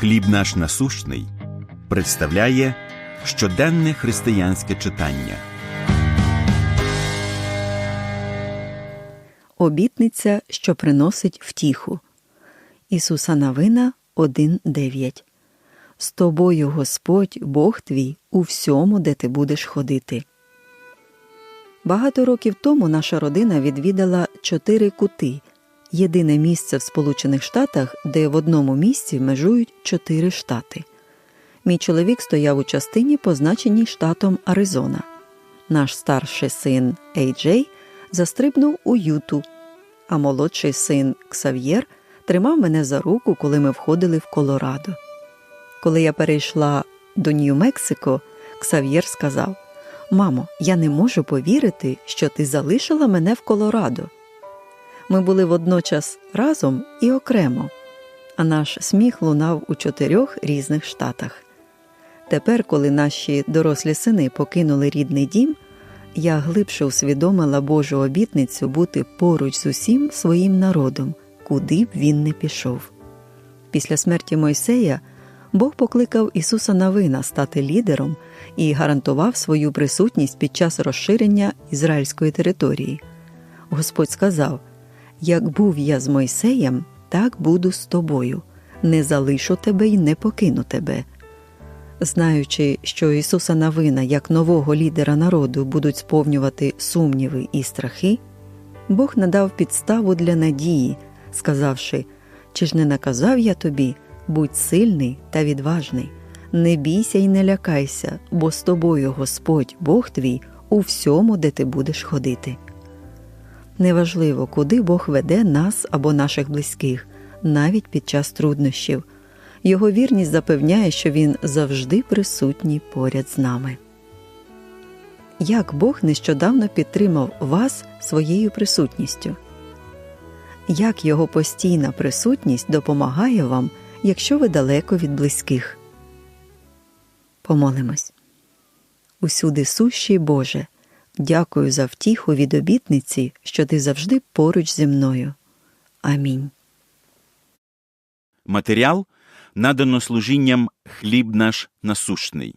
Хліб наш насущний представляє щоденне християнське читання. Обітниця, що приносить втіху. Ісуса Навина 1.9 З тобою Господь, Бог твій, у всьому, де ти будеш ходити. Багато років тому наша родина відвідала чотири кути єдине місце в Сполучених Штатах, де в одному місці межують чотири штати. Мій чоловік стояв у частині, позначеній штатом Аризона. Наш старший син Ей-Джей застрибнув у Юту, а молодший син Ксав'єр тримав мене за руку, коли ми входили в Колорадо. Коли я перейшла до Нью-Мексико, Ксав'єр сказав: Мамо, я не можу повірити, що ти залишила мене в Колорадо. Ми були водночас разом і окремо, а наш сміх лунав у чотирьох різних штатах. Тепер, коли наші дорослі сини покинули рідний дім, я глибше усвідомила Божу обітницю бути поруч з усім своїм народом, куди б він не пішов. Після смерті Мойсея Бог покликав Ісуса Навина стати лідером і гарантував свою присутність під час розширення ізраїльської території. Господь сказав: Як був я з Мойсеєм, так буду з тобою, не залишу тебе й не покину тебе. Знаючи, що Ісуса Навина як нового лідера народу будуть сповнювати сумніви і страхи, Бог надав підставу для надії, сказавши: Чи ж не наказав я тобі, будь сильний та відважний, не бійся й не лякайся, бо з тобою Господь, Бог твій, у всьому, де ти будеш ходити. Неважливо, куди Бог веде нас або наших близьких, навіть під час труднощів. Його вірність запевняє, що він завжди присутній поряд з нами. Як Бог нещодавно підтримав вас своєю присутністю? Як його постійна присутність допомагає вам, якщо ви далеко від близьких? Помолимось. Усюди сущий Боже. Дякую за втіху від обітниці, що ти завжди поруч зі мною. Амінь. Матеріал надано служінням хліб наш насущний.